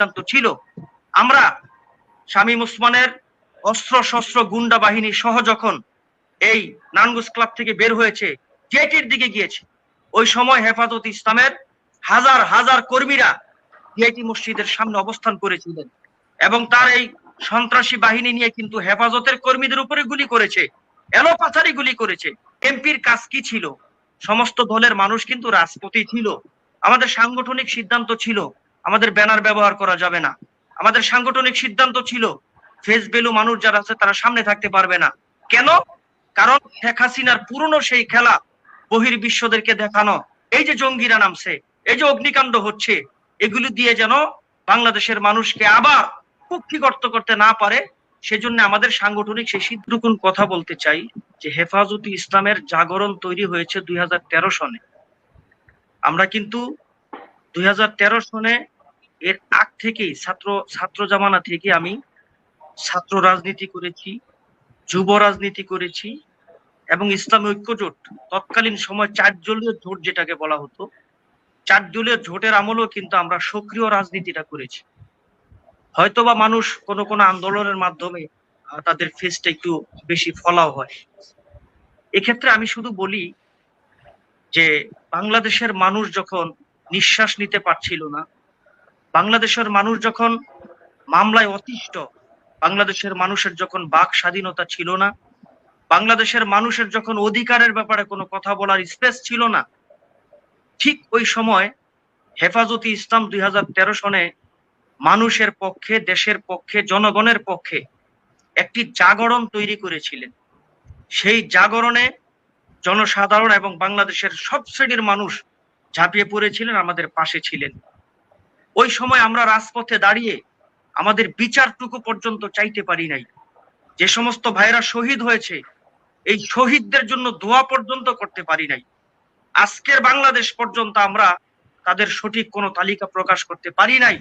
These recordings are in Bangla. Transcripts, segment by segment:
সিদ্ধান্ত ছিল। আমরা শামীম ওসমানের অস্ত্র শস্ত্র গুন্ডা বাহিনী সহ যখন এই নানগুস ক্লাব থেকে বের হয়েছে গেটের দিকে গিয়েছে, ওই সময় হেফাজত ইসলামের হাজার হাজার কর্মীরা জিআইটি মসজিদের সামনে অবস্থান করেছিলেন এবং তার এই সন্ত্রাসী বাহিনী নিয়ে কিন্তু হেফাজতের কর্মীদের উপরে গুলি করেছে, এলোপাথারি গুলি করেছে। এমপির কাজ কি ছিল? সমস্ত দলের মানুষ কিন্তু রাজপথে ছিল। আমাদের সাংগঠনিক সিদ্ধান্ত ছিল আমাদের ব্যানার ব্যবহার করা যাবে না। আমাদের সাংগঠনিক সিদ্ধান্ত ছিল, ফেস ভ্যালু মানুষ যারা আছে তারা সামনে থাকতে পারবে না। কেন? কারণ শেখ হাসিনার পুরনো সেই খেলা বহির বিশ্বদেরকে দেখানো, এই যে জঙ্গিরা নামছে, এই যে অগ্নিকাণ্ড হচ্ছে, এগুলি দিয়ে যেন বাংলাদেশের মানুষকে আবার কুক্ষিগর্ত করতে না পারে, সেজন্য আমাদের সাংগঠনিক সেই সিদ্ধুকুন কথা বলতে চাই যে হেফাজতে ইসলামের জাগরণ তৈরি হয়েছে দুই হাজার তেরো সনে। আমরা কিন্তু দুই হাজার তেরো সনে এর আগ থেকেই, ছাত্র ছাত্র জামানা থেকে আমি ছাত্র রাজনীতি করেছি, যুব রাজনীতি করেছি এবং ইসলামী ঐক্যজোট তৎকালীন সময় চার দলীয় জোট যেটাকে বলা হতো, চার দলীয় জোটের আমলেও কিন্তু আমরা সক্রিয় রাজনীতিটা করেছি। হয়তোবা মানুষ কোন কোন আন্দোলনের মাধ্যমে তাদের ফেসটা একটু বেশি ফলাও হয়। এক্ষেত্রে আমি শুধু বলি যে, বাংলাদেশের মানুষ যখন নিঃশ্বাস নিতে পারছিল না বাংলাদেশের মানুষ যখন মামলায় অতিষ্ঠ, বাংলাদেশের মানুষের যখন বাক স্বাধীনতা ছিল না, বাংলাদেশের মানুষের যখন অধিকারের ব্যাপারে কোনো কথা বলার স্পেস ছিল না, ঠিক ওই সময় হেফাজতি ইসলাম দুই হাজার সনে মানুষের পক্ষে, দেশের পক্ষে, জনগণের পক্ষে একটি জাগরণ তৈরি করেছিলেন। সেই জাগরণে জনসাধারণ এবং বাংলাদেশের সব শ্রেণির মানুষ ঝাঁপিয়ে পড়েছিলেন, আমাদের পাশে ছিলেন। ওই সময় আমরা রাজপথে দাঁড়িয়ে আমাদের বিচারটুকু পর্যন্ত চাইতে পারি নাই। যে সমস্ত ভাইরা শহীদ হয়েছে, এই শহীদদের জন্য দোয়া পর্যন্ত করতে পারি নাই। আজকের বাংলাদেশ পর্যন্ত আমরা তাদের সঠিক কোনো তালিকা প্রকাশ করতে পারি নাই।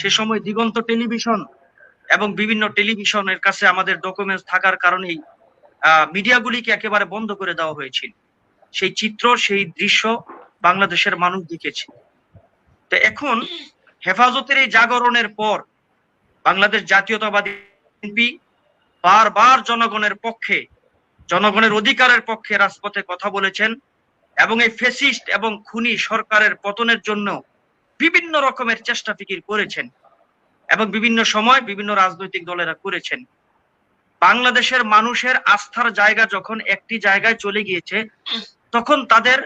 সে সময় দিগন্ত টেলিভিশন এবং বিভিন্ন টেলিভিশনের কাছে আমাদের ডকুমেন্টস থাকার কারণেই মিডিয়াগুলিকে একেবারে বন্ধ করে দেওয়া হয়েছিল। সেই চিত্র, সেই দৃশ্য বাংলাদেশের মানুষ দেখেছে। তো এখন হেফাজতের এই জাগরণের পর বাংলাদেশ জাতীয়তাবাদী বারবার জনগণের পক্ষে, জনগণের অধিকারের পক্ষে রাজপথে কথা বলেছেন এবং এই ফেসিস্ট এবং খুনি সরকারের পতনের জন্য বিভিন্ন রকমের চেষ্টা ফিকির করেছেন এবং বিভিন্ন সময় বিভিন্ন রাজনৈতিক দলেরা করেছেন। বাংলাদেশের মানুষের আস্থার জায়গা যখন একটি জায়গায় চলে গিয়েছে, তখন তাদের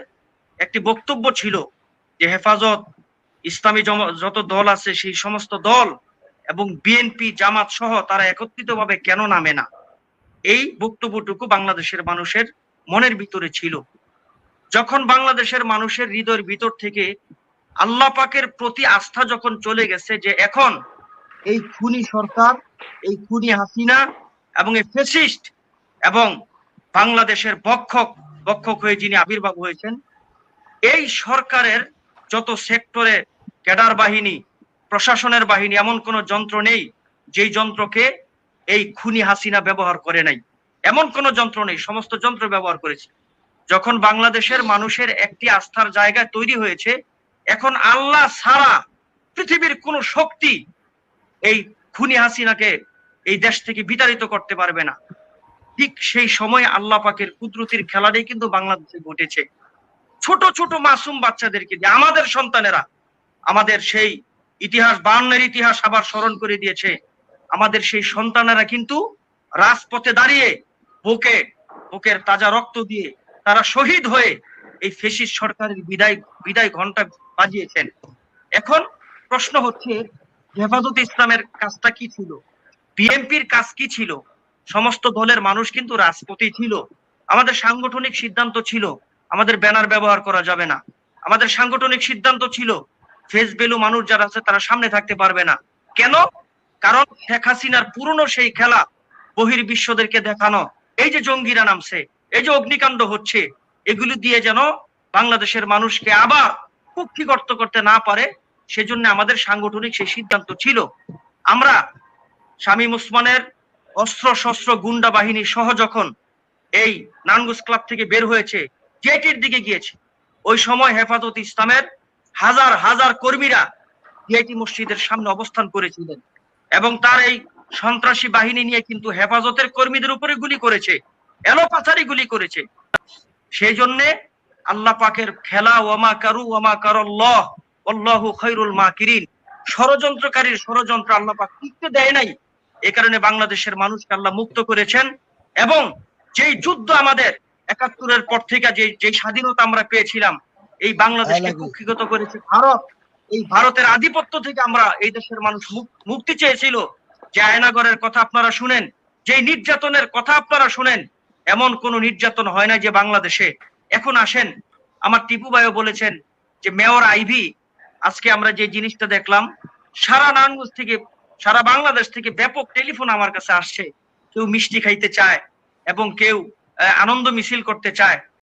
একটি বক্তব্য ছিল যে হেফাজত ইসলামী যত দল আছে, সেই সমস্ত দল এবং বিএনপি জামাত সহ তারা একত্রিতভাবে কেন নামে না? এই বক্তব্যটুকু বাংলাদেশের মানুষের মনের ভিতরে ছিল। যখন বাংলাদেশের মানুষের হৃদয়ের ভিতর থেকে আল্লাহ পাকের প্রতি আস্থা যখন চলে গেছে যে এখন এই খুনি সরকার, এই খুনি হাসিনা এবং এই ফেসিস্ট এবং বাংলাদেশের বক্ষক বক্ষক হয়ে যিনি আবির্ভাব হয়েছেন, এই সরকারের যত সেক্টরে ক্যাডার বাহিনী, প্রশাসনের বাহিনী এমন কোন যন্ত্র নেই যেই যন্ত্রকে এই খুনি হাসিনা ব্যবহার করে নাই। এমন কোন যন্ত্র নেই, সমস্ত যন্ত্র ব্যবহার করেছে। যখন বাংলাদেশের মানুষের একটি আস্থার জায়গা তৈরি হয়েছে, এখন আল্লাহ ছাড়া পৃথিবীর কোন শক্তি এই খুনি হাসিনাকে এই দেশ থেকে বিতাড়িত করতে পারবে না। ঠিক সেই সময় আল্লাহ পাকের কুদরতির খেলাটাই কিন্তু বাংলাদেশে ঘটেছে। ছোট ছোট মাসুম বাচ্চাদেরকে দিয়ে, আমাদের সন্তানেরা আমাদের সেই ইতিহাস, বায়ান্নের ইতিহাস আবার স্মরণ করে দিয়েছে। আমাদের সেই সন্তানেরা কিন্তু রাজপথে দাঁড়িয়ে বুকে, বুকের তাজা রক্ত দিয়ে তারা শহীদ হয়ে এই ফেসিস সরকারের বিদায় বিদায় ঘণ্টা বাজিয়েছেন। এখন প্রশ্ন হচ্ছে, হেফাজত ইসলামের কাজটা কি ছিল? বিএনপির কাজ কি ছিল? সমস্ত দলের মানুষ কিন্তু রাজপথে ছিল। আমাদের সাংগঠনিক সিদ্ধান্ত ছিল, আমাদের ব্যানার ব্যবহার করা যাবে না। আমাদের সাংগঠনিক সিদ্ধান্ত ছিল ফেস ভ্যালু মানুষ যারা আছে, তারা সামনে থাকতে পারবে না। কেন? কারণ শেখ হাসিনার পুরনো সেই খেলা বহির বিশ্বদেরকে দেখানো, এই যে জঙ্গিরা নামছে, এই যে অগ্নিকাণ্ড হচ্ছে, এগুলি দিয়ে যেন বাংলাদেশের মানুষকে আবার কুক্ষিগর্ত করতে না পারে, সেজন্য আমাদের সাংগঠনিক সেই সিদ্ধান্ত ছিল। আমরা শামীম ওসমানের অস্ত্র শস্ত্র গুন্ডা বাহিনী সহ যখন এই নানগুস ক্লাব থেকে বের হয়েছে গেটের দিকে গিয়েছে, ওই সময় হেফাজত ইসলামের হাজার হাজার কর্মীরা ভিআইটি মসজিদের সামনে অবস্থান করেছিলেন এবং তার এই সন্ত্রাসী বাহিনী নিয়ে কিন্তু হেফাজতের কর্মীদের উপরে গুলি করেছে, এলোপাথারি গুলি করেছে। সেই জন্য আল্লাহ পাকের খেলা, ওয়ামা কারু, ওয়ামা কারল্লাহ খৈরুল মাকিরিন, ষড়যন্ত্রকারীর ষড়যন্ত্র আল্লাহ পাক টিকতে দেয় নাই। এ কারণে বাংলাদেশের মানুষকে আল্লাহ মুক্ত করেছেন এবং যেই যুদ্ধ আমাদের একাত্তরের পর থেকে যে যে স্বাধীনতা আমরা পেয়েছিলাম এই বাংলাদেশকে। কুক্ষিগত করেছে ভারত। এই ভারতের আধিপত্য থেকে আমরা এই দেশের মানুষ মুক্তি চেয়েছিল। যে আয়নাগরের কথা আপনারা শুনেন যে নির্যাতনের কথা আপনারা শুনেন এমন কোন নির্যাতন হয় না যে বাংলাদেশে। এখন আসেন আমার টিপু ভাইও বলেছেন যে মেয়র আইভি আজকে আমরা যে জিনিসটা দেখলাম সারা নারায়ণগঞ্জ থেকে সারা বাংলাদেশ থেকে ব্যাপক টেলিফোন আমার কাছে আসছে। কেউ মিষ্টি খাইতে চায় এবং কেউ আনন্দ মিছিল করতে চায়।